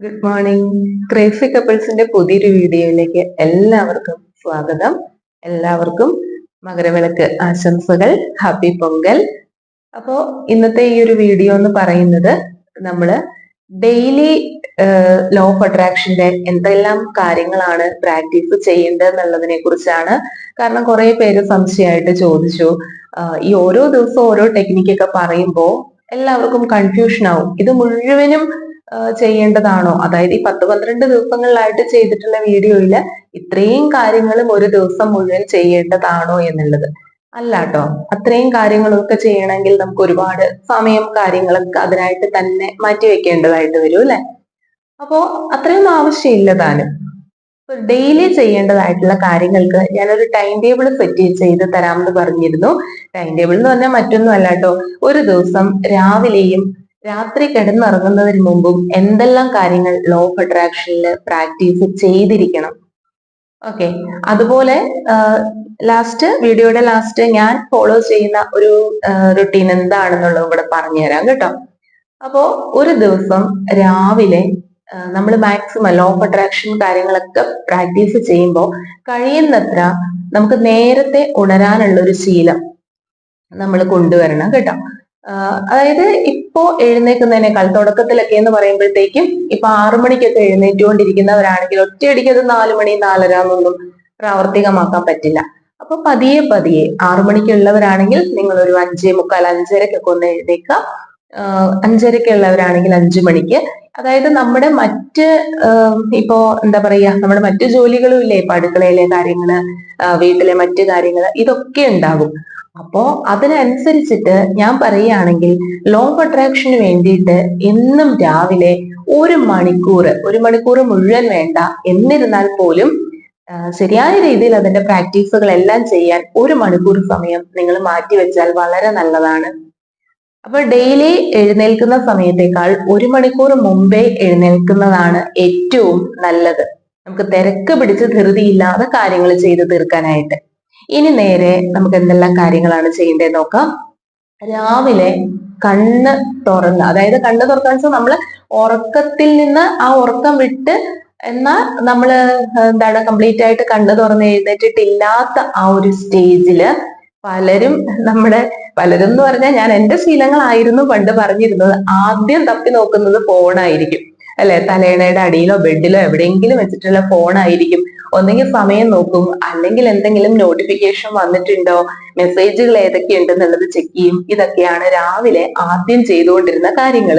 Good morning crazy കപ്പിൾസിന്റെ പുതിയൊരു വീഡിയോയിലേക്ക് എല്ലാവർക്കും സ്വാഗതം. എല്ലാവർക്കും മകരവിളക്ക് ആശംസകൾ. ഹാപ്പി പൊങ്കൽ അപ്പോ ഇന്നത്തെ ഈ ഒരു വീഡിയോ എന്ന് പറയുന്നത് നമ്മൾ ഡെയിലി ലോ ഓഫ് അട്രാക്ഷന്റെ എന്തെല്ലാം കാര്യങ്ങളാണ് പ്രാക്ടീസ് ചെയ്യേണ്ടത് എന്നുള്ളതിനെ കുറിച്ചാണ് കാരണം കുറെ പേര് സംശയമായിട്ട് ചോദിച്ചു. ഈ ഓരോ ദിവസവും ഓരോ ടെക്നിക്കൊക്കെ പറയുമ്പോൾ എല്ലാവർക്കും കൺഫ്യൂഷൻ ആവും. ഇത് മുഴുവനും ചെയ്യേണ്ടതാണോ? അതായത് ഈ പത്ത് പന്ത്രണ്ട് ദിവസങ്ങളിലായിട്ട് ചെയ്തിട്ടുള്ള വീഡിയോയിൽ ഇത്രയും കാര്യങ്ങളും ഒരു ദിവസം മുഴുവൻ ചെയ്യേണ്ടതാണോ എന്നുള്ളത്. അല്ല കേട്ടോ അത്രയും കാര്യങ്ങളൊക്കെ ചെയ്യണമെങ്കിൽ നമുക്ക് ഒരുപാട് സമയം കാര്യങ്ങളൊക്കെ അതിനായിട്ട് തന്നെ മാറ്റി വെക്കേണ്ടതായിട്ട് വരും അല്ലെ? അപ്പോ അത്രയും ആവശ്യമില്ല താനും. ഡെയിലി ചെയ്യേണ്ടതായിട്ടുള്ള കാര്യങ്ങൾക്ക് ഞാനൊരു ടൈം ടേബിൾ സെറ്റ് ചെയ്ത് തരാമെന്ന് പറഞ്ഞിരുന്നു. ടൈം ടേബിൾ എന്ന് പറഞ്ഞാൽ മറ്റൊന്നും അല്ല കേട്ടോ ഒരു ദിവസം രാവിലെയും രാത്രി കിടന്നുറങ്ങുന്നതിന് മുമ്പും എന്തെല്ലാം കാര്യങ്ങൾ ലോ ഓഫ് അട്രാക്ഷനിൽ പ്രാക്ടീസ് ചെയ്തിരിക്കണം. ഓക്കെ അതുപോലെ ലാസ്റ്റ് വീഡിയോയുടെ ലാസ്റ്റ് ഞാൻ ഫോളോ ചെയ്യുന്ന ഒരു റുട്ടീൻ എന്താണെന്നുള്ളതും കൂടെ പറഞ്ഞുതരാം കേട്ടോ. അപ്പോ ഒരു ദിവസം രാവിലെ നമ്മൾ മാക്സിമം ലോ ഓഫ് അട്രാക്ഷൻ കാര്യങ്ങളൊക്കെ പ്രാക്ടീസ് ചെയ്യുമ്പോൾ കഴിയുന്നത്ര നമുക്ക് നേരത്തെ ഉണരാനുള്ള ഒരു ശീലം നമ്മൾ കൊണ്ടുവരണം കേട്ടോ. അതായത് ഇപ്പോ എഴുന്നേൽക്കുന്നതിനേക്കാൾ തുടക്കത്തിലൊക്കെ എന്ന് പറയുമ്പോഴത്തേക്കും ഇപ്പൊ ആറു മണിക്കൊക്കെ എഴുന്നേറ്റുകൊണ്ടിരിക്കുന്നവരാണെങ്കിൽ ഒറ്റയടിക്ക് അത് നാലു മണി നാലര എന്നൊന്നും പ്രാവർത്തികമാക്കാൻ പറ്റില്ല. അപ്പൊ പതിയെ പതിയെ ആറു മണിക്കുള്ളവരാണെങ്കിൽ നിങ്ങൾ ഒരു അഞ്ചേ മുക്കാൽ അഞ്ചരക്കൊക്കെ ഒന്ന് എഴുന്നേക്കുക അഞ്ചരക്ക് ഉള്ളവരാണെങ്കിൽ അഞ്ചു മണിക്ക്. അതായത് നമ്മുടെ മറ്റ് ഇപ്പോ എന്താ പറയാ നമ്മുടെ മറ്റു ജോലികളും ഇല്ലേ? ഇപ്പൊ അടുക്കളയിലെ കാര്യങ്ങൾ വീട്ടിലെ മറ്റു കാര്യങ്ങൾ ഇതൊക്കെ ഉണ്ടാകും. അപ്പോ അതിനനുസരിച്ചിട്ട് ഞാൻ പറയുകയാണെങ്കിൽ ലോ ഓഫ് അട്രാക്ഷന് വേണ്ടിയിട്ട് എന്നും രാവിലെ ഒരു മണിക്കൂർ ഒരു മണിക്കൂർ മുഴുവൻ വേണ്ട. എന്നിരുന്നാൽ പോലും ശരിയായ രീതിയിൽ അതിന്റെ പ്രാക്ടീസുകൾ എല്ലാം ചെയ്യാൻ ഒരു മണിക്കൂർ സമയം നിങ്ങൾ മാറ്റിവെച്ചാൽ വളരെ നല്ലതാണ്. അപ്പൊ ഡെയിലി എഴുന്നേൽക്കുന്ന സമയത്തേക്കാൾ ഒരു മണിക്കൂർ മുമ്പേ എഴുന്നേൽക്കുന്നതാണ് ഏറ്റവും നല്ലത്. നമുക്ക് തിരക്ക് പിടിച്ച് ധൃതിയില്ലാതെ കാര്യങ്ങൾ ചെയ്തു തീർക്കാനായിട്ട്. ഇനി നേരെ നമുക്ക് എന്തെല്ലാം കാര്യങ്ങളാണ് ചെയ്യേണ്ടത് നോക്കാം. രാവിലെ കണ്ണ് തുറന്ന് അതായത് കണ്ണ് തുറക്കാന്ന് വെച്ചാൽ നമ്മൾ ഉറക്കത്തിൽ നിന്ന് ആ ഉറക്കം വിട്ട് എന്നാൽ നമ്മൾ എന്താണ് കംപ്ലീറ്റ് ആയിട്ട് കണ്ണ് തുറന്ന് എഴുന്നേറ്റിട്ടില്ലാത്ത ആ ഒരു സ്റ്റേജിൽ പലരും നമ്മുടെ പലരും എന്ന് പറഞ്ഞാൽ ഞാൻ എന്റെ ശീലങ്ങളായിരുന്നു പണ്ട് പറഞ്ഞിരുന്നത്. ആദ്യം തപ്പി നോക്കുന്നത് ഫോണായിരിക്കും അല്ലെ? തലേണയുടെ അടിയിലോ ബെഡിലോ എവിടെയെങ്കിലും വെച്ചിട്ടുള്ള ഫോൺ ആയിരിക്കും. ഒന്നെങ്കിൽ സമയം നോക്കും. അല്ലെങ്കിൽ എന്തെങ്കിലും നോട്ടിഫിക്കേഷൻ വന്നിട്ടുണ്ടോ? മെസ്സേജുകൾ ഏതൊക്കെയുണ്ട് എന്നുള്ളത് ചെക്ക് ചെയ്യും. ഇതൊക്കെയാണ് രാവിലെ ആദ്യം ചെയ്തുകൊണ്ടിരുന്ന കാര്യങ്ങൾ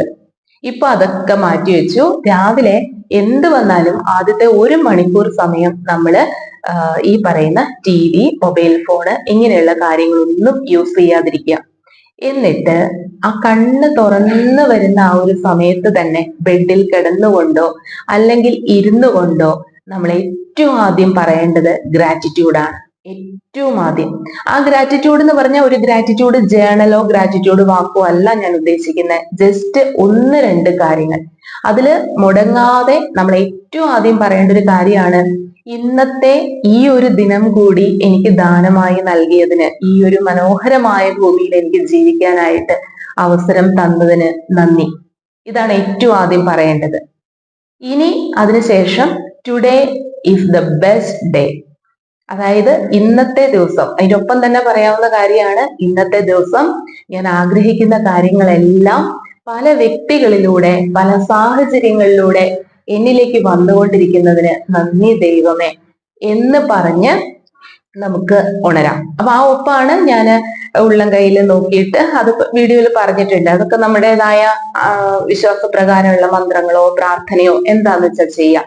ഇപ്പൊ അതൊക്കെ മാറ്റി വെച്ചു. രാവിലെ എന്ത് വന്നാലും ആദ്യത്തെ ഒരു മണിക്കൂർ സമയം നമ്മൾ ഈ പറയുന്ന ടി വി മൊബൈൽ ഫോണ് ഇങ്ങനെയുള്ള കാര്യങ്ങളൊന്നും യൂസ് ചെയ്യാതിരിക്കുക. എന്നിട്ട് ആ കണ്ണ് തുറന്നു വരുന്ന ആ ഒരു സമയത്ത് തന്നെ ബെഡിൽ കിടന്നുകൊണ്ടോ അല്ലെങ്കിൽ ഇരുന്നു കൊണ്ടോ നമ്മൾ ഏറ്റവും ആദ്യം പറയേണ്ടത് ഗ്രാറ്റിറ്റ്യൂഡാണ് ഏറ്റവും ആദ്യം ആ ഗ്രാറ്റിറ്റ്യൂഡ് എന്ന് പറഞ്ഞാൽ ഒരു ഗ്രാറ്റിറ്റ്യൂഡ് ജേണലോ ഗ്രാറ്റിറ്റ്യൂഡ് വാക്കോ അല്ല ഞാൻ ഉദ്ദേശിക്കുന്നത് ജസ്റ്റ് ഒന്ന് രണ്ട് കാര്യങ്ങൾ. അതിൽ മുടങ്ങാതെ നമ്മൾ ഏറ്റവും ആദ്യം പറയേണ്ട ഒരു കാര്യമാണ് ഇന്നത്തെ ഈ ഒരു ദിനം കൂടി എനിക്ക് ദാനമായി നൽകിയതിന് ഈ ഒരു മനോഹരമായ ഭൂമിയിൽ എനിക്ക് ജീവിക്കാനായിട്ട് അവസരം തന്നതിന് നന്ദി. ഇതാണ് ഏറ്റവും ആദ്യം പറയേണ്ടത്. ഇനി അതിനുശേഷം today is the best day അതായത് ഇന്നത്തെ ദിവസം. അതിന്റെ ഒപ്പം തന്നെ പറയാവുന്ന കാര്യമാണ് ഇന്നത്തെ ദിവസം. ഞാൻ ആഗ്രഹിക്കുന്ന കാര്യങ്ങളെല്ലാം പല വ്യക്തികളിലൂടെ പല സാഹചര്യങ്ങളിലൂടെ എന്നിലേക്ക് വന്നുകൊണ്ടിരിക്കുന്നതിന് നന്ദി ദൈവമേ എന്ന് പറഞ്ഞ് നമുക്ക് ഉണരാം. അപ്പൊ ആ ഒപ്പാണ് ഞാൻ ഉള്ളം കയ്യിൽ നോക്കിയിട്ട് അത് വീഡിയോയിൽ പറഞ്ഞിട്ടുണ്ട്. അതൊക്കെ നമ്മുടേതായ വിശ്വാസ വിശ്വാസപ്രകാരമുള്ള മന്ത്രങ്ങളോ പ്രാർത്ഥനയോ എന്താന്ന് വെച്ചാൽ ചെയ്യാം.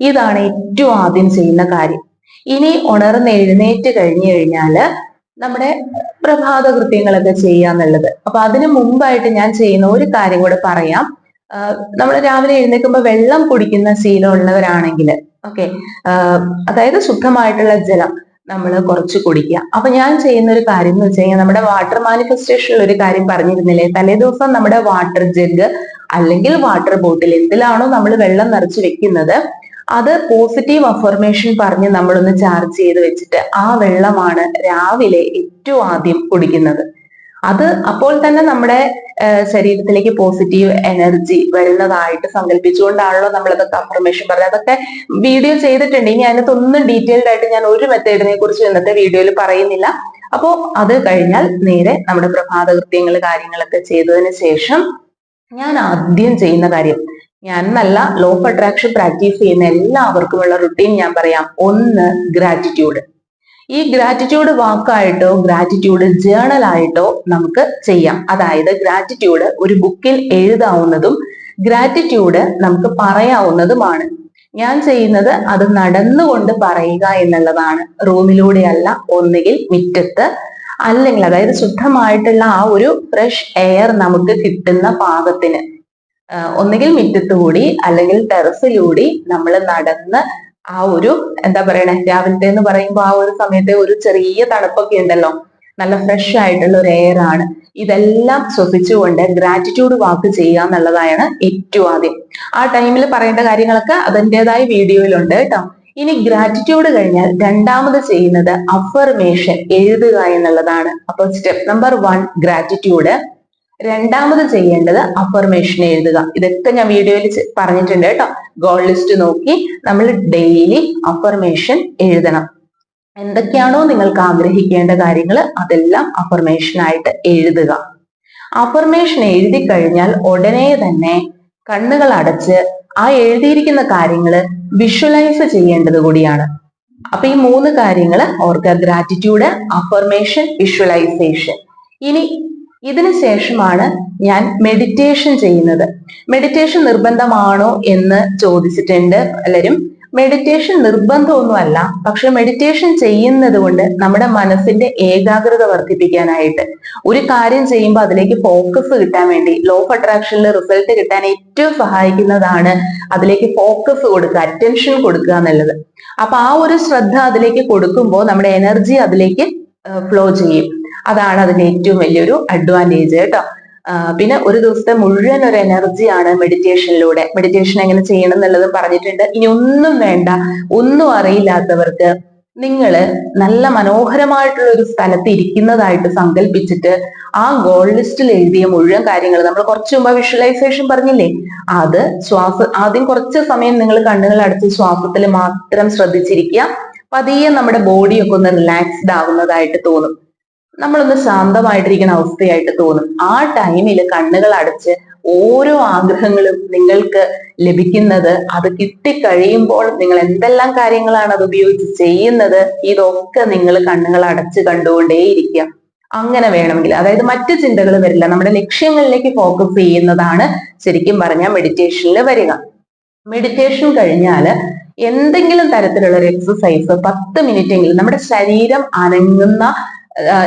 ഇതാണ് ഏറ്റവും ആദ്യം ചെയ്യുന്ന കാര്യം. ഇനി ഉണർന്ന് എഴുന്നേറ്റ് കഴിഞ്ഞു കഴിഞ്ഞാൽ നമ്മുടെ പ്രഭാത കൃത്യങ്ങളൊക്കെ ചെയ്യാന്നുള്ളത് അപ്പൊ അതിനു മുമ്പായിട്ട് ഞാൻ ചെയ്യുന്ന ഒരു കാര്യം കൂടെ പറയാം. നമ്മൾ രാവിലെ എഴുന്നേൽക്കുമ്പോൾ വെള്ളം കുടിക്കുന്ന ശീലമുള്ളവരാണെങ്കിൽ ഓക്കെ? അതായത് ശുദ്ധമായിട്ടുള്ള ജലം നമ്മൾ കുറച്ച് കുടിക്കുക. അപ്പൊ ഞാൻ ചെയ്യുന്ന ഒരു കാര്യം എന്ന് വെച്ച് കഴിഞ്ഞാൽ നമ്മുടെ വാട്ടർ മാനിഫെസ്റ്റേഷനിൽ ഒരു കാര്യം പറഞ്ഞിരുന്നില്ലേ? തലേ ദിവസം നമ്മുടെ വാട്ടർ ജഗ് അല്ലെങ്കിൽ വാട്ടർ ബോട്ടിൽ എന്തിലാണോ നമ്മൾ വെള്ളം നിറച്ച് വെക്കുന്നത് അത് പോസിറ്റീവ് അഫർമേഷൻ പറഞ്ഞ് നമ്മളൊന്ന് ചാർജ് ചെയ്ത് വെച്ചിട്ട് ആ വെള്ളമാണ് രാവിലെ ഏറ്റവും ആദ്യം കുടിക്കുന്നത്. അത് അപ്പോൾ തന്നെ നമ്മുടെ ശരീരത്തിലേക്ക് പോസിറ്റീവ് എനർജി വരുന്നതായിട്ട് സങ്കല്പിച്ചുകൊണ്ടാണല്ലോ നമ്മൾ അതൊക്കെ അഫർമേഷൻ പറഞ്ഞത്. അതൊക്കെ വീഡിയോ ചെയ്തിട്ടുണ്ട്. ഇനി അതിനകത്തൊന്നും ഡീറ്റെയിൽഡ് ആയിട്ട് ഞാൻ ഒരു മെത്തേഡിനെ കുറിച്ച് ഇന്നത്തെ വീഡിയോയിൽ പറയുന്നില്ല. അപ്പോൾ അത് കഴിഞ്ഞാൽ നേരെ നമ്മുടെ പ്രഭാത കൃത്യങ്ങൾ കാര്യങ്ങളൊക്കെ ചെയ്തതിന് ശേഷം ഞാൻ ആദ്യം ചെയ്യുന്ന കാര്യം ഞാൻ നല്ല ലോ ഓഫ് അട്രാക്ഷൻ പ്രാക്ടീസ് ചെയ്യുന്ന എല്ലാവർക്കുമുള്ള റുട്ടീൻ ഞാൻ പറയാം. ഒന്ന് ഗ്രാറ്റിറ്റ്യൂഡ് ഈ ഗ്രാറ്റിറ്റ്യൂഡ് വാക്കായിട്ടോ ഗ്രാറ്റിറ്റ്യൂഡ് ജേണൽ ആയിട്ടോ നമുക്ക് ചെയ്യാം. അതായത് ഗ്രാറ്റിറ്റ്യൂഡ് ഒരു ബുക്കിൽ എഴുതാവുന്നതും ഗ്രാറ്റിറ്റ്യൂഡ് നമുക്ക് പറയാവുന്നതുമാണ്. ഞാൻ ചെയ്യുന്നത് അത് നടന്നുകൊണ്ട് പറയുക എന്നുള്ളതാണ്. റൂമിലൂടെയല്ല ഒന്നുകിൽ മുറ്റത്ത് അല്ലെങ്കിൽ അതായത് ശുദ്ധമായിട്ടുള്ള ആ ഒരു ഫ്രഷ് എയർ നമുക്ക് കിട്ടുന്ന പാകത്തിന്. ഒന്നുകിൽ മുറ്റത്തുകൂടി അല്ലെങ്കിൽ ടെറസിലൂടി നമ്മൾ നടന്ന് ആ ഒരു എന്താ പറയണേ രാവിലത്തെ എന്ന് പറയുമ്പോൾ ആ ഒരു സമയത്തെ ഒരു ചെറിയ തണുപ്പൊക്കെ ഉണ്ടല്ലോ. നല്ല ഫ്രഷ് ആയിട്ടുള്ള ഒരു എയർ ആണ്. ഇതെല്ലാം ശ്വസിച്ചുകൊണ്ട് ഗ്രാറ്റിറ്റ്യൂഡ് വാക്ക് ചെയ്യുക എന്നുള്ളതാണ് ഏറ്റവും ആദ്യം. ആ ടൈമിൽ പറയേണ്ട കാര്യങ്ങളൊക്കെ അതിന്റെതായ വീഡിയോയിലുണ്ട് കേട്ടോ. ഇനി ഗ്രാറ്റിറ്റ്യൂഡ് കഴിഞ്ഞാൽ രണ്ടാമത് ചെയ്യുന്നത് അഫർമേഷൻ എഴുതുക എന്നുള്ളതാണ്. അപ്പോൾ സ്റ്റെപ്പ് നമ്പർ വൺ ഗ്രാറ്റിറ്റ്യൂഡ് രണ്ടാമത് ചെയ്യേണ്ടത് അഫർമേഷൻ എഴുതുക. ഇതൊക്കെ ഞാൻ വീഡിയോയിൽ പറഞ്ഞിട്ടുണ്ട് കേട്ടോ. ഗോൾ ലിസ്റ്റ് നോക്കി നമ്മൾ ഡെയിലി അഫർമേഷൻ എഴുതണം. എന്തൊക്കെയാണോ നിങ്ങൾക്ക് ആഗ്രഹിക്കേണ്ട കാര്യങ്ങൾ അതെല്ലാം അഫർമേഷൻ ആയിട്ട് എഴുതുക. അഫർമേഷൻ എഴുതി കഴിഞ്ഞാൽ ഉടനെ തന്നെ കണ്ണുകൾ അടച്ച് ആ എഴുതിയിരിക്കുന്ന കാര്യങ്ങൾ വിഷ്വലൈസ് ചെയ്യേണ്ടത് കൂടിയാണ്. അപ്പൊ ഈ മൂന്ന് കാര്യങ്ങൾ ഓർക്കുക. ഗ്രാറ്റിറ്റ്യൂഡ് അഫർമേഷൻ വിഷ്വലൈസേഷൻ ഇനി ഇതിന് ശേഷമാണ് ഞാൻ മെഡിറ്റേഷൻ ചെയ്യുന്നത്. മെഡിറ്റേഷൻ നിർബന്ധമാണോ എന്ന് ചോദിച്ചിട്ടുണ്ട് പലരും. മെഡിറ്റേഷൻ നിർബന്ധമൊന്നുമല്ല പക്ഷെ മെഡിറ്റേഷൻ ചെയ്യുന്നത് കൊണ്ട് നമ്മുടെ മനസ്സിന്റെ ഏകാഗ്രത വർദ്ധിപ്പിക്കാനായിട്ട്. ഒരു കാര്യം ചെയ്യുമ്പോൾ അതിലേക്ക് ഫോക്കസ് കിട്ടാൻ വേണ്ടി ലോ ഓഫ് അട്രാക്ഷനിൽ റിസൾട്ട് കിട്ടാൻ ഏറ്റവും സഹായിക്കുന്നതാണ് അതിലേക്ക് ഫോക്കസ് കൊടുക്കുക അറ്റൻഷൻ കൊടുക്കുക എന്നുള്ളത്. അപ്പൊ ആ ഒരു ശ്രദ്ധ അതിലേക്ക് കൊടുക്കുമ്പോൾ നമ്മുടെ എനർജി അതിലേക്ക് ഫ്ലോ ചെയ്യും. അതാണ് അതിന്റെ ഏറ്റവും വലിയൊരു അഡ്വാന്റേജ് കേട്ടോ. പിന്നെ ഒരു ദിവസത്തെ മുഴുവൻ ഒരു എനർജിയാണ് മെഡിറ്റേഷനിലൂടെ മെഡിറ്റേഷൻ എങ്ങനെ ചെയ്യണം എന്നുള്ളത് പറഞ്ഞിട്ടുണ്ട്. ഇനി ഒന്നും വേണ്ട. ഒന്നും അറിയില്ലാത്തവർക്ക് നിങ്ങൾ നല്ല മനോഹരമായിട്ടുള്ള ഒരു സ്ഥലത്ത് ഇരിക്കുന്നതായിട്ട് സങ്കല്പിച്ചിട്ട് ആ ഗോൾ ലിസ്റ്റിൽ എഴുതിയ മുഴുവൻ കാര്യങ്ങൾ നമ്മൾ കുറച്ച് മുമ്പ് വിഷ്വലൈസേഷൻ പറഞ്ഞില്ലേ? അത് ശ്വാസ ആദ്യം കുറച്ച് സമയം നിങ്ങൾ കണ്ണുകൾ അടച്ച് ശ്വാസത്തിൽ മാത്രം ശ്രദ്ധിച്ചിരിക്കുക. പതിയെ നമ്മുടെ ബോഡിയൊക്കെ ഒന്ന് റിലാക്സ്ഡ് ആവുന്നതായിട്ട് തോന്നും. നമ്മളൊന്ന് ശാന്തമായിട്ടിരിക്കുന്ന അവസ്ഥയായിട്ട് തോന്നും. ആ ടൈമിൽ കണ്ണുകൾ അടച്ച് ഓരോ ആഗ്രഹങ്ങളും നിങ്ങൾക്ക് ലഭിക്കുന്നത് അത് കിട്ടിക്കഴിയുമ്പോൾ നിങ്ങൾ എന്തെല്ലാം കാര്യങ്ങളാണ് അത് ഉപയോഗിച്ച് ചെയ്യുന്നത് ഇതൊക്കെ നിങ്ങൾ കണ്ണുകൾ അടച്ച് കണ്ടുകൊണ്ടേയിരിക്കുക. അങ്ങനെ വേണമെങ്കിൽ. അതായത് മറ്റു ചിന്തകൾ വരില്ല. നമ്മുടെ ലക്ഷ്യങ്ങളിലേക്ക് ഫോക്കസ് ചെയ്യുന്നതാണ് ശരിക്കും പറഞ്ഞാൽ മെഡിറ്റേഷനിൽ വരിക. മെഡിറ്റേഷൻ കഴിഞ്ഞാൽ എന്തെങ്കിലും തരത്തിലുള്ള ഒരു എക്സസൈസ് പത്ത് മിനിറ്റ് എങ്കിലും നമ്മുടെ ശരീരം അനങ്ങുന്ന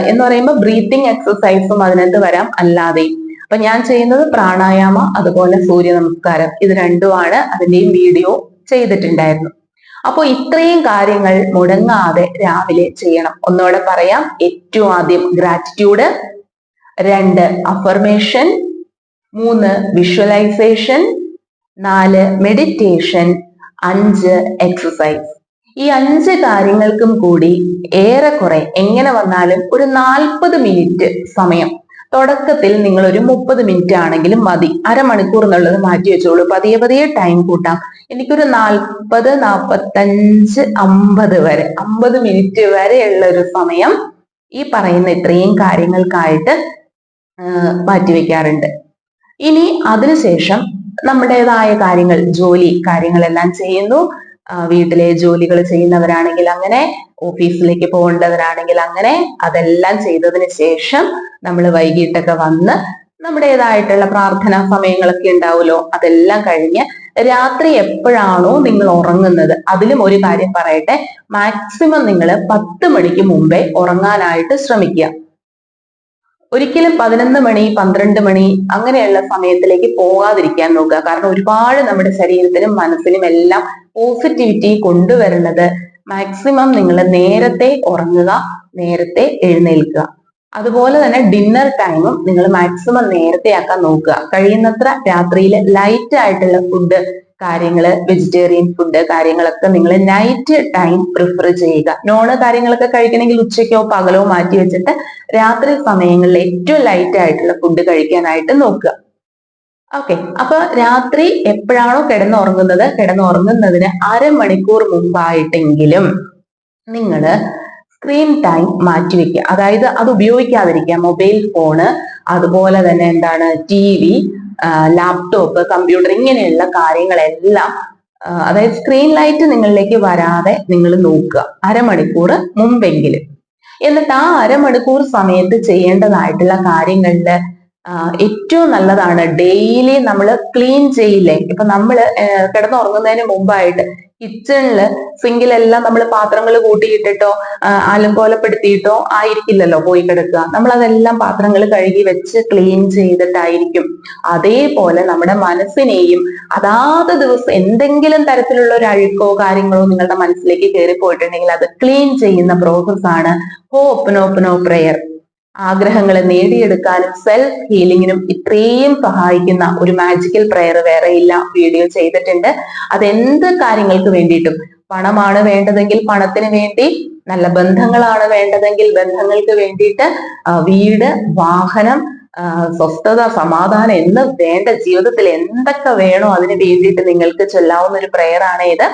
എന്ന് പറയുമ്പോൾ ബ്രീത്തിങ് എക്സസൈസും അതിനകത്ത് വരാം അല്ലാതെ. അപ്പൊ ഞാൻ ചെയ്യുന്നത് പ്രാണായാമ അതുപോലെ സൂര്യ നമസ്കാരം. ഇത് രണ്ടുമാണ് അതിന്റെയും വീഡിയോ ചെയ്തിട്ടുണ്ടായിരുന്നു. അപ്പോൾ ഇത്രയും കാര്യങ്ങൾ മുടങ്ങാതെ രാവിലെ ചെയ്യണം. ഒന്നുകൂടെ പറയാം. ഏറ്റവും ആദ്യം ഗ്രാറ്റിറ്റ്യൂഡ് രണ്ട് അഫർമേഷൻ മൂന്ന് വിഷ്വലൈസേഷൻ നാല് മെഡിറ്റേഷൻ അഞ്ച് എക്സസൈസ് ഈ അഞ്ച് കാര്യങ്ങൾക്കും കൂടി ഏറെക്കുറെ എങ്ങനെ വന്നാലും ഒരു നാൽപ്പത് മിനിറ്റ് സമയം. തുടക്കത്തിൽ നിങ്ങൾ ഒരു മുപ്പത് മിനിറ്റ് ആണെങ്കിലും മതി. അരമണിക്കൂർ എന്നുള്ളത് മാറ്റി വെച്ചോളൂ. പതിയെ പതിയെ ടൈം കൂട്ടാം. എനിക്കൊരു നാൽപ്പത് നാൽപ്പത്തഞ്ച് അമ്പത് വരെ അമ്പത് മിനിറ്റ് വരെയുള്ള ഒരു സമയം ഈ പറയുന്ന ഇത്രയും കാര്യങ്ങൾക്കായിട്ട് മാറ്റി മാറ്റിവെക്കാറുണ്ട് ഇനി അതിനുശേഷം നമ്മുടേതായ കാര്യങ്ങൾ ജോലി കാര്യങ്ങളെല്ലാം ചെയ്യുന്നു. വീട്ടിലെ ജോലികൾ ചെയ്യുന്നവരാണെങ്കിൽ അങ്ങനെ ഓഫീസിലേക്ക് പോകേണ്ടവരാണെങ്കിൽ അങ്ങനെ അതെല്ലാം ചെയ്തതിന് ശേഷം നമ്മൾ വൈകിട്ടൊക്കെ വന്ന് നമ്മുടേതായിട്ടുള്ള പ്രാർത്ഥനാ സമയങ്ങളൊക്കെ ഉണ്ടാവുമല്ലോ അതെല്ലാം കഴിഞ്ഞ് രാത്രി എപ്പോഴാണോ നിങ്ങൾ ഉറങ്ങുന്നത് അതിലും ഒരു കാര്യം പറയട്ടെ മാക്സിമം നിങ്ങൾ പത്ത് മണിക്ക് മുമ്പേ ഉറങ്ങാനായിട്ട് ശ്രമിക്കുക. ഒരിക്കലും പതിനൊന്ന് മണി പന്ത്രണ്ട് മണി അങ്ങനെയുള്ള സമയത്തിലേക്ക് പോകാതിരിക്കാൻ നോക്കുക കാരണം ഒരുപാട് നമ്മുടെ ശരീരത്തിനും മനസ്സിനും എല്ലാം പോസിറ്റിവിറ്റി കൊണ്ടുവരുന്നത്. മാക്സിമം നിങ്ങൾ നേരത്തെ ഉറങ്ങുക നേരത്തെ എഴുന്നേൽക്കുക. അതുപോലെ തന്നെ ഡിന്നർ ടൈമും നിങ്ങൾ മാക്സിമം നേരത്തെ ആക്കാൻ നോക്കുക. കഴിയുന്നത്ര രാത്രിയിൽ ലൈറ്റ് ആയിട്ടുള്ള ഫുഡ് കാര്യങ്ങൾ വെജിറ്റേറിയൻ ഫുഡ് കാര്യങ്ങളൊക്കെ നിങ്ങൾ നൈറ്റ് ടൈം പ്രിഫർ ചെയ്യുക. നോണ് കാര്യങ്ങളൊക്കെ കഴിക്കണമെങ്കിൽ ഉച്ചയ്ക്കോ പകലോ മാറ്റി വെച്ചിട്ട് രാത്രി സമയങ്ങളിൽ ഏറ്റവും ലൈറ്റ് ആയിട്ടുള്ള ഫുഡ് കഴിക്കാനായിട്ട് നോക്കുക. ഓക്കെ അപ്പൊ രാത്രി എപ്പോഴാണോ കിടന്നുറങ്ങുന്നത്? കിടന്നുറങ്ങുന്നതിന് അരമണിക്കൂർ മുമ്പായിട്ടെങ്കിലും നിങ്ങൾ സ്ക്രീൻ ടൈം മാറ്റിവെക്കുക അതായത് അത് ഉപയോഗിക്കാതിരിക്കുക. മൊബൈൽ ഫോണ് അതുപോലെ തന്നെ എന്താണ് ടി വി ലാപ്ടോപ്പ് കമ്പ്യൂട്ടർ ഇങ്ങനെയുള്ള കാര്യങ്ങളെല്ലാം അതായത് സ്ക്രീൻ ലൈറ്റ് നിങ്ങളിലേക്ക് വരാതെ നിങ്ങൾ നോക്കുക. അരമണിക്കൂർ മുമ്പെങ്കിലും. എന്നിട്ട് ആ അരമണിക്കൂർ സമയത്ത് ചെയ്യേണ്ടതായിട്ടുള്ള കാര്യങ്ങളിൽ ഏറ്റവും നല്ലതാണ് ഡെയിലി നമ്മൾ ക്ലീൻ ചെയ്യില്ലേ? ഇപ്പൊ നമ്മൾ കിടന്നുറങ്ങുന്നതിന് മുമ്പായിട്ട് കിച്ചണിൽ സിങ്കിലെല്ലാം നമ്മൾ പാത്രങ്ങൾ കൂട്ടിയിട്ടിട്ടോ അലങ്കോലപ്പെടുത്തിയിട്ടോ ആയിരിക്കില്ലല്ലോ പോയി കിടക്കുക. നമ്മൾ അതെല്ലാം പാത്രങ്ങൾ കഴുകി വെച്ച് ക്ലീൻ ചെയ്തിട്ടായിരിക്കും. അതേപോലെ നമ്മുടെ മനസ്സിനെയും അതാത് ദിവസം എന്തെങ്കിലും തരത്തിലുള്ള ഒരു അഴുക്കോ കാര്യങ്ങളോ നിങ്ങളുടെ മനസ്സിലേക്ക് കയറി പോയിട്ടുണ്ടെങ്കിൽ അത് ക്ലീൻ ചെയ്യുന്ന പ്രോസസ്സാണ് ഹോപ്പനോപ്പനോ പ്രെയർ ആഗ്രഹങ്ങൾ നേടിയെടുക്കാനും സെൽഫ് ഹീലിംഗിനും ഇത്രയും സഹായിക്കുന്ന ഒരു മാജിക്കൽ പ്രെയർ വേറെ ഇല്ല. വീഡിയോ ചെയ്തിട്ടുണ്ട്. അതെന്ത് കാര്യങ്ങൾക്ക് വേണ്ടിയിട്ടും. പണമാണ് വേണ്ടതെങ്കിൽ പണത്തിന് വേണ്ടി നല്ല ബന്ധങ്ങളാണ് വേണ്ടതെങ്കിൽ ബന്ധങ്ങൾക്ക് വേണ്ടിയിട്ട് വീട് വാഹനം സ്വസ്ഥത സമാധാനം എന്ന് വേണ്ട ജീവിതത്തിൽ എന്തൊക്കെ വേണോ അതിന് വേണ്ടിയിട്ട് നിങ്ങൾക്ക് ചൊല്ലാവുന്ന ഒരു പ്രെയർ ആണ് ഇത്.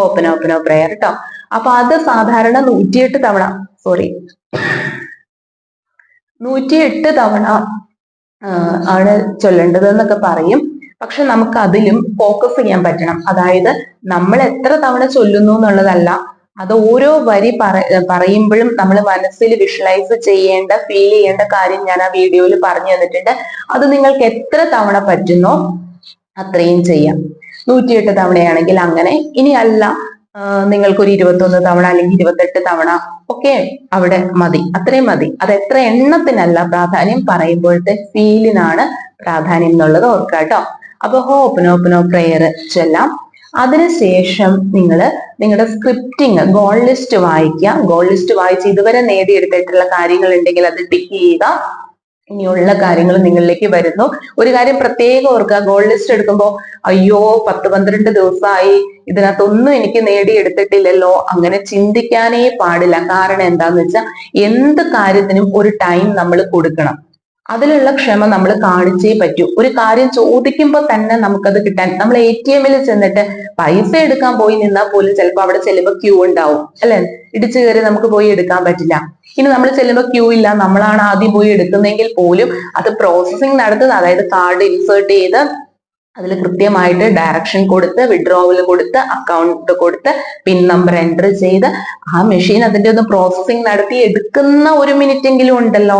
ഓപ്പനോ പ്രെയർ കേട്ടോ അപ്പൊ അത് സാധാരണ നൂറ്റിയെട്ട് തവണ. സോറി നൂറ്റിയെട്ട് തവണ ആണ് ചൊല്ലേണ്ടത് എന്നൊക്കെ പറയും. പക്ഷെ നമുക്ക് അതിലും ഫോക്കസ് ചെയ്യാൻ പറ്റണം. അതായത് നമ്മൾ എത്ര തവണ ചൊല്ലുന്നു എന്നുള്ളതല്ല അത് ഓരോ വരി പറ പറയുമ്പോഴും നമ്മൾ മനസ്സിൽ വിഷ്വലൈസ് ചെയ്യേണ്ട ഫീൽ ചെയ്യേണ്ട കാര്യം ഞാൻ ആ വീഡിയോയിൽ പറഞ്ഞു തന്നിട്ടുണ്ട്. അത് നിങ്ങൾക്ക് എത്ര തവണ പറ്റുന്നോ അത്രയും ചെയ്യാം. നൂറ്റിയെട്ട് തവണയാണെങ്കിൽ അങ്ങനെ ഇനി അല്ല നിങ്ങൾക്കൊരു ഇരുപത്തൊന്ന് തവണ അല്ലെങ്കിൽ ഇരുപത്തെട്ട് തവണ ഒക്കെ അവിടെ മതി. അത്രയും മതി. അത് എത്ര എണ്ണത്തിനല്ല പ്രാധാന്യം പറയുമ്പോഴത്തെ ഫീലിനാണ് പ്രാധാന്യം എന്നുള്ളത് ഓർക്കുക കേട്ടോ. അപ്പൊ ഹോപ്പനോപ്പനോ പ്രെയർ ചെല്ലാം. അതിനുശേഷം നിങ്ങൾ നിങ്ങളുടെ സ്ക്രിപ്റ്റിംഗ് ഗോൾ ലിസ്റ്റ് വായിക്കുക. ഗോൾ ലിസ്റ്റ് വായിച്ച് ഇതുവരെ നേടിയെടുത്തിട്ടുള്ള കാര്യങ്ങൾ ഉണ്ടെങ്കിൽ അത് ടിക്ക് ചെയ്യുക. ഇനിയുള്ള കാര്യങ്ങൾ നിങ്ങളിലേക്ക് വരുന്നു. ഒരു കാര്യം പ്രത്യേകം ഓർക്കുക. ഗോൾ ലിസ്റ്റ് എടുക്കുമ്പോൾ അയ്യോ പത്ത് പന്ത്രണ്ട് ദിവസമായി ഇതിനകത്തൊന്നും എനിക്ക് നേടിയെടുത്തിട്ടില്ലല്ലോ. അങ്ങനെ ചിന്തിക്കാനേ പാടില്ല. കാരണം എന്താന്ന് വെച്ചാൽ എന്ത് കാര്യത്തിനും ഒരു ടൈം നമ്മൾ കൊടുക്കണം. അതിലുള്ള ക്ഷമ നമ്മൾ കാണിച്ചേ പറ്റൂ. ഒരു കാര്യം ചോദിക്കുമ്പോൾ തന്നെ നമുക്കത് കിട്ടാൻ നമ്മൾ എ ടി എമ്മിൽ ചെന്നിട്ട് പൈസ എടുക്കാൻ പോയി നിന്നാൽ പോലും ചിലപ്പോൾ അവിടെ ചെല്ലുമ്പോൾ ക്യൂ ഉണ്ടാവും അല്ലെ? ഇടിച്ചു കയറി നമുക്ക് പോയി എടുക്കാൻ പറ്റില്ല. ഇനി നമ്മൾ ചെല്ലുമ്പോൾ ക്യൂ ഇല്ല നമ്മളാണ് ആദ്യം പോയി എടുക്കുന്നതെങ്കിൽ പോലും അത് പ്രോസസ്സിംഗ് നടത്തുന്നത് അതായത് കാർഡ് ഇൻസേർട്ട് ചെയ്ത് അതിൽ കൃത്യമായിട്ട് ഡയറക്ഷൻ കൊടുത്ത് വിഡ്രോവൽ കൊടുത്ത് അക്കൗണ്ട് കൊടുത്ത് പിൻ നമ്പർ എന്റർ ചെയ്ത് ആ മെഷീൻ അതിന്റെ ഒന്ന് പ്രോസസ്സിങ് നടത്തി എടുക്കുന്ന ഒരു മിനിറ്റ് എങ്കിലും ഉണ്ടല്ലോ.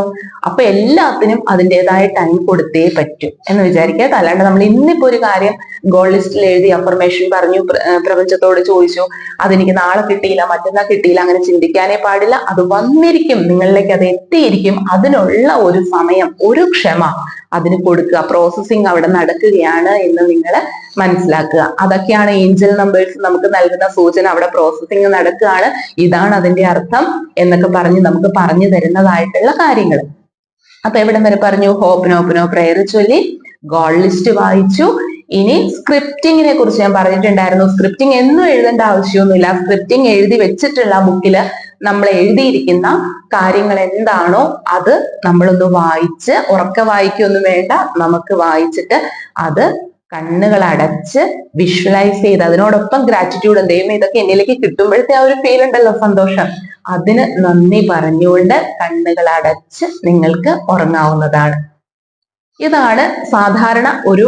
അപ്പൊ എല്ലാത്തിനും അതിന്റെതായ ടൈം കൊടുത്തേ പറ്റൂ എന്ന് വിചാരിക്കുക. അല്ലാണ്ട് നമ്മൾ ഇന്നിപ്പോ ഒരു കാര്യം ഗോൾ ലിസ്റ്റിൽ എഴുതി അഫർമേഷൻ പറഞ്ഞു പ്രപഞ്ചത്തോട് ചോദിച്ചു അതെനിക്ക് നാളെ കിട്ടിയില്ല മറ്റന്നാൾ കിട്ടിയില്ല അങ്ങനെ ചിന്തിക്കാനേ പാടില്ല. അത് വന്നിരിക്കും നിങ്ങളിലേക്ക് അത് എത്തിയിരിക്കും. അതിനുള്ള ഒരു സമയം ഒരു ക്ഷമ അതിന് കൊടുക്കുക. പ്രോസസ്സിംഗ് അവിടെ നടക്കുകയാണ് എന്ന് നിങ്ങൾ മനസ്സിലാക്കുക. അതൊക്കെയാണ് ഏഞ്ചൽ നമ്പേഴ്സ് നമുക്ക് നൽകുന്ന സൂചന. അവിടെ പ്രോസസ്സിംഗ് നടക്കുകയാണ്. ഇതാണ് അതിന്റെ അർത്ഥം എന്നൊക്കെ പറഞ്ഞ് നമുക്ക് പറഞ്ഞു തരുന്നതായിട്ടുള്ള കാര്യങ്ങൾ. അപ്പൊ എവിടെ വരെ പറഞ്ഞു? ഹോപ്പിനോപ്പിനോ പ്രയർ ചൊല്ലി ഗോൾ ലിസ്റ്റ് വായിച്ചു. ഇനി സ്ക്രിപ്റ്റിങ്ങിനെ കുറിച്ച് ഞാൻ പറഞ്ഞിട്ടുണ്ടായിരുന്നു. സ്ക്രിപ്റ്റിംഗ് എന്നും എഴുതേണ്ട ആവശ്യമൊന്നുമില്ല. സ്ക്രിപ്റ്റിംഗ് എഴുതി വെച്ചിട്ടുള്ള ബുക്കിൽ നമ്മൾ എഴുതിയിരിക്കുന്ന കാര്യങ്ങൾ എന്താണോ അത് നമ്മളൊന്ന് വായിച്ച് ഉറക്ക വായിക്കൊന്നും വേണ്ട നമുക്ക് വായിച്ചിട്ട് അത് കണ്ണുകൾ അടച്ച് വിഷ്വലൈസ് ചെയ്ത് അതിനോടൊപ്പം ഗ്രാറ്റിറ്റ്യൂഡ് ദൈവം ഇതൊക്കെ എന്നിലേക്ക് കിട്ടുമ്പോഴത്തെ ആ ഒരു ഫീൽ ഉണ്ടല്ലോ സന്തോഷം. അതിന് നന്ദി പറഞ്ഞുകൊണ്ട് കണ്ണുകൾ അടച്ച് നിങ്ങൾക്ക് ഉറങ്ങാവുന്നതാണ്. ഇതാണ് സാധാരണ ഒരു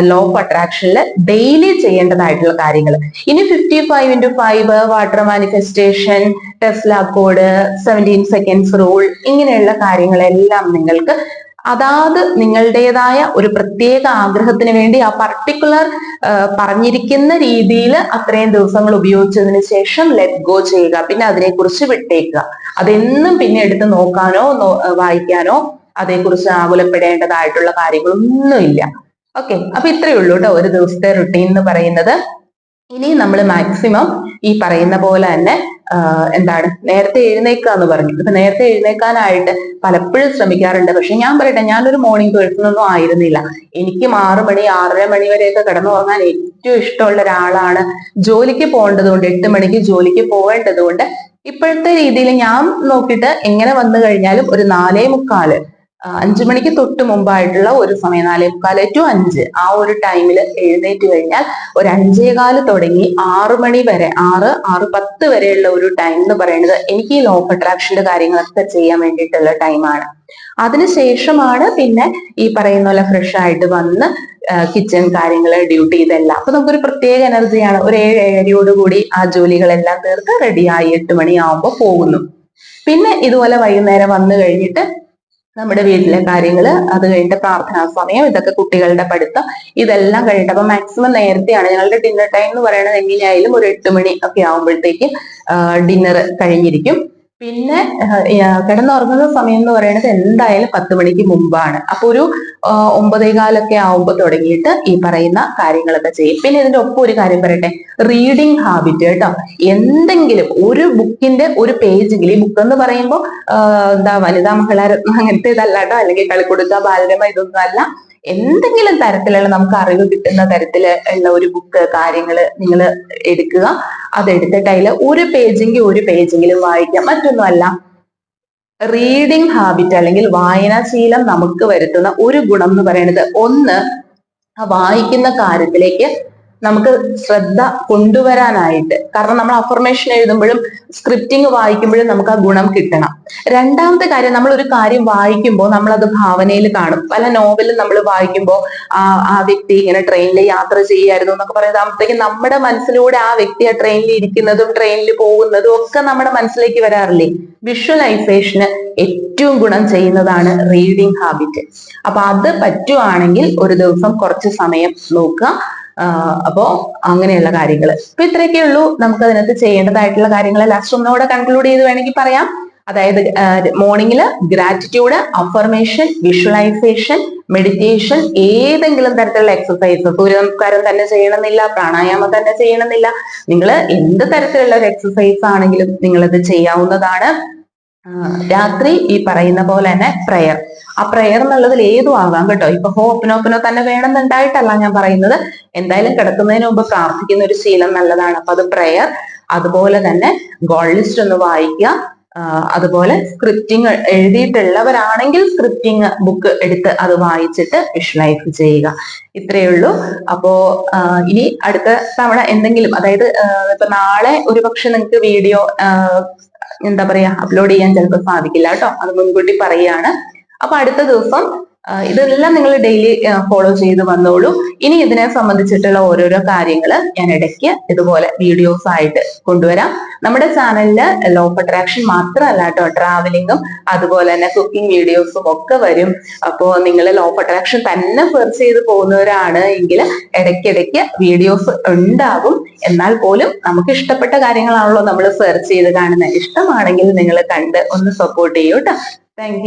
ലോ ഓഫ് അട്രാക്ഷനിൽ ഡെയിലി ചെയ്യേണ്ടതായിട്ടുള്ള കാര്യങ്ങൾ ഇനി fifty five into five water manifestation Tesla code seventeen seconds rule ഇങ്ങനെയുള്ള കാര്യങ്ങളെല്ലാം നിങ്ങൾക്ക് അതാത് നിങ്ങളുടേതായ ഒരു പ്രത്യേക ആഗ്രഹത്തിന് വേണ്ടി ആ പർട്ടിക്കുലർ പറഞ്ഞിരിക്കുന്ന രീതിയിൽ അത്രയും ദിവസങ്ങൾ ഉപയോഗിച്ചതിന് ശേഷം ലെറ്റ് ഗോ ചെയ്യുക. പിന്നെ അതിനെക്കുറിച്ച് വിട്ടേക്കുക. അതെന്നും പിന്നെ എടുത്ത് നോക്കാനോ വായിക്കാനോ അതേക്കുറിച്ച് ആകുലപ്പെടേണ്ടതായിട്ടുള്ള കാര്യങ്ങളൊന്നുമില്ല. ഓക്കെ അപ്പൊ ഇത്രയേ ഉള്ളൂ കേട്ടോ ഒരു ദിവസത്തെ റുട്ടീൻ എന്ന് പറയുന്നത്. ഇനി നമ്മൾ മാക്സിമം ഈ പറയുന്ന പോലെ തന്നെ എന്താണ് നേരത്തെ എഴുന്നേക്കുക എന്ന് പറഞ്ഞു. ഇപ്പൊ നേരത്തെ എഴുന്നേക്കാനായിട്ട് പലപ്പോഴും ശ്രമിക്കാറുണ്ട്. പക്ഷെ ഞാൻ പറയട്ടെ ഞാനൊരു മോർണിംഗ് പേഴ്സൺ ഒന്നും ആയിരുന്നില്ല. എനിക്ക് ആറു മണി ആറര മണി വരെയൊക്കെ കിടന്നുറങ്ങാൻ ഏറ്റവും ഇഷ്ടമുള്ള ഒരാളാണ്. ജോലിക്ക് പോകേണ്ടത് കൊണ്ട് എട്ട് മണിക്ക് ജോലിക്ക് പോകേണ്ടതുകൊണ്ട് ഇപ്പോഴത്തെ രീതിയിൽ ഞാൻ നോക്കിയിട്ട് എങ്ങനെ വന്നു കഴിഞ്ഞാലും ഒരു നാലേ മുക്കാൽ അഞ്ചു മണിക്ക് തൊട്ട് മുമ്പായിട്ടുള്ള ഒരു സമയം നാലേ മുക്കാൽ ടു അഞ്ച്. ആ ഒരു ടൈമിൽ എഴുന്നേറ്റ് കഴിഞ്ഞാൽ ഒരു അഞ്ചേകാൽ തുടങ്ങി ആറു മണി വരെ ആറ് ആറ് പത്ത് വരെയുള്ള ഒരു ടൈം എന്ന് പറയുന്നത് എനിക്ക് ഈ ലോ അട്രാക്ഷന്റെ കാര്യങ്ങളൊക്കെ ചെയ്യാൻ വേണ്ടിയിട്ടുള്ള ടൈമാണ് അതിനുശേഷമാണ് പിന്നെ ഈ പറയുന്ന പോലെ ഫ്രഷ് ആയിട്ട് വന്ന് കിച്ചൺ കാര്യങ്ങൾ ഡ്യൂട്ടി ഇതെല്ലാം. അപ്പൊ നമുക്കൊരു പ്രത്യേക എനർജിയാണ് ഒരു ഏഴ് ഏഴരയോടുകൂടി ആ ജോലികളെല്ലാം തീർത്ത് റെഡിയായി എട്ട് മണിയാവുമ്പോൾ പോകുന്നു. പിന്നെ ഇതുപോലെ വൈകുന്നേരം വന്നു കഴിഞ്ഞിട്ട് നമ്മുടെ വീട്ടിലെ കാര്യങ്ങൾ അത് കഴിഞ്ഞിട്ട് പ്രാർത്ഥനാ സമയം ഇതൊക്കെ കുട്ടികളുടെ പഠിത്തം ഇതെല്ലാം കഴിഞ്ഞിട്ട് അപ്പൊ മാക്സിമം നേരത്തെയാണ് ഞങ്ങളുടെ ഡിന്നർ ടൈം എന്ന് പറയുന്നത് എങ്ങനെയായാലും ഒരു എട്ട് മണി ഒക്കെ ആകുമ്പോഴത്തേക്ക് ഡിന്നർ കഴിഞ്ഞിരിക്കും. പിന്നെ കിടന്നുറങ്ങുന്ന സമയം എന്ന് പറയുന്നത് എന്തായാലും പത്ത് മണിക്ക് മുമ്പാണ്. അപ്പൊ ഒരു ഒമ്പതേ ഒമ്പതേകാലൊക്കെ ആവുമ്പോൾ തുടങ്ങിയിട്ട് ഈ പറയുന്ന കാര്യങ്ങളൊക്കെ ചെയ്യും. പിന്നെ ഇതിന്റെ ഒപ്പം ഒരു കാര്യം പറയട്ടെ. റീഡിംഗ് ഹാബിറ്റ് കേട്ടോ. എന്തെങ്കിലും ഒരു ബുക്കിന്റെ ഒരു പേജെങ്കിലും ഈ ബുക്ക് എന്ന് പറയുമ്പോൾ എന്താ വനിതാ മഹിളാരത്നം അങ്ങനത്തെ ഇതല്ല കേട്ടോ. അല്ലെങ്കിൽ കളിക്കൊടുക്ക ബാലരമ ഇതൊന്നും അല്ല. എന്തെങ്കിലും തരത്തിലുള്ള നമുക്ക് അറിവ് കിട്ടുന്ന തരത്തിൽ ഉള്ള ഒരു ബുക്ക് കാര്യങ്ങൾ നിങ്ങൾ എടുക്കുക. അതെടുത്തിട്ട് അതിൽ ഒരു പേജെങ്കിൽ ഒരു പേജെങ്കിലും വായിക്കാം. മറ്റൊന്നുമല്ല റീഡിംഗ് ഹാബിറ്റ് അല്ലെങ്കിൽ വായനാശീലം നമുക്ക് വരുത്തുന്ന ഒരു ഗുണം എന്ന് പറയുന്നത് ഒന്ന് വായിക്കുന്ന കാര്യത്തിലേക്ക് നമുക്ക് ശ്രദ്ധ കൊണ്ടുവരാനായിട്ട്. കാരണം നമ്മൾ അഫർമേഷൻ എഴുതുമ്പോഴും സ്ക്രിപ്റ്റിംഗ് വായിക്കുമ്പോഴും നമുക്ക് ആ ഗുണം കിട്ടണം. രണ്ടാമത്തെ കാര്യം നമ്മൾ ഒരു കാര്യം വായിക്കുമ്പോൾ നമ്മൾ അത് ഭാവനയിൽ കാണും. പല നോവലും നമ്മൾ വായിക്കുമ്പോൾ ആ ആ വ്യക്തി ഇങ്ങനെ ട്രെയിനിൽ യാത്ര ചെയ്യായിരുന്നു എന്നൊക്കെ പറയുമ്പോഴത്തേക്കും നമ്മുടെ മനസ്സിലൂടെ ആ വ്യക്തി ആ ട്രെയിനിൽ ഇരിക്കുന്നതും ട്രെയിനിൽ പോകുന്നതും ഒക്കെ നമ്മുടെ മനസ്സിലേക്ക് വരാറില്ലേ? വിഷ്വലൈസേഷന് ഏറ്റവും ഗുണം ചെയ്യുന്നതാണ് റീഡിംഗ് ഹാബിറ്റ് അപ്പൊ അത് പറ്റുവാണെങ്കിൽ ഒരു ദിവസം കുറച്ച് സമയം നോക്കുക. അപ്പോ അങ്ങനെയുള്ള കാര്യങ്ങൾ അപ്പൊ ഇത്രയൊക്കെ ഉള്ളൂ. നമുക്ക് അതിനകത്ത് ചെയ്യേണ്ടതായിട്ടുള്ള കാര്യങ്ങൾ ലാസ്റ്റ് ഒന്നുകൂടെ കൺക്ലൂഡ് ചെയ്ത് വേണമെങ്കിൽ പറയാം. അതായത് മോർണിംഗിൽ ഗ്രാറ്റിറ്റ്യൂഡ് അഫർമേഷൻ വിഷ്വലൈസേഷൻ മെഡിറ്റേഷൻ ഏതെങ്കിലും തരത്തിലുള്ള എക്സസൈസ് സൂര്യ നമസ്കാരം തന്നെ ചെയ്യണമെന്നില്ല പ്രാണായാമം തന്നെ ചെയ്യണമെന്നില്ല. നിങ്ങൾ എന്ത് തരത്തിലുള്ള ഒരു എക്സസൈസ് ആണെങ്കിലും നിങ്ങളത് ചെയ്യാവുന്നതാണ്. രാത്രി ഈ പറയുന്ന പോലെ തന്നെ പ്രയർ ആ പ്രയർ എന്നുള്ളതിൽ ഏതും ആകാം കേട്ടോ. ഇപ്പൊ ഹോപ്പിനോപ്പിനോ തന്നെ വേണമെന്നുണ്ടായിട്ടല്ല ഞാൻ പറയുന്നത്. എന്തായാലും കിടക്കുന്നതിന് മുമ്പ് പ്രാർത്ഥിക്കുന്ന ഒരു ശീലം നല്ലതാണ്. അപ്പൊ അത് പ്രയർ അതുപോലെ തന്നെ ഗോൾ ലിസ്റ്റ് ഒന്ന് വായിക്കുക. അതുപോലെ സ്ക്രിപ്റ്റിംഗ് എഴുതിയിട്ടുള്ളവരാണെങ്കിൽ സ്ക്രിപ്റ്റിംഗ് ബുക്ക് എടുത്ത് അത് വായിച്ചിട്ട് വിഷ്വലൈസ് ചെയ്യുക. ഇത്രയേ ഉള്ളൂ. അപ്പോ ഇനി അടുത്ത തവണ എന്തെങ്കിലും അതായത് ഇപ്പൊ നാളെ ഒരുപക്ഷെ നിങ്ങൾക്ക് വീഡിയോ എന്താ പറയാ അപ്ലോഡ് ചെയ്യാൻ ചിലപ്പോൾ സാധിക്കില്ല കേട്ടോ. അത് മുൻകൂട്ടി പറയുകയാണ്. അപ്പൊ അടുത്ത ദിവസം ഇതെല്ലാം നിങ്ങൾ ഡെയിലി ഫോളോ ചെയ്ത് വന്നോളൂ. ഇനി ഇതിനെ സംബന്ധിച്ചിട്ടുള്ള ഓരോരോ കാര്യങ്ങൾ ഞാൻ ഇടയ്ക്ക് ഇതുപോലെ വീഡിയോസ് ആയിട്ട് കൊണ്ടുവരാം. നമ്മുടെ ചാനലിൽ ലോ ഓഫ് അട്രാക്ഷൻ മാത്രമല്ല കേട്ടോ ട്രാവലിങ്ങും അതുപോലെ തന്നെ കുക്കിംഗ് വീഡിയോസും ഒക്കെ വരും. അപ്പോൾ നിങ്ങൾ ലോ ഓഫ് അട്രാക്ഷൻ തന്നെ സെർച്ച് ചെയ്ത് പോകുന്നവരാണ് എങ്കിൽ ഇടയ്ക്കിടയ്ക്ക് വീഡിയോസ് ഉണ്ടാകും എന്നാൽ പോലും നമുക്ക് ഇഷ്ടപ്പെട്ട കാര്യങ്ങളാണല്ലോ നമ്മൾ സെർച്ച് ചെയ്ത് കാണുന്നത്. ഇഷ്ടമാണെങ്കിൽ നിങ്ങൾ കണ്ട് ഒന്ന് സപ്പോർട്ട് ചെയ്യൂ കേട്ടോ. താങ്ക്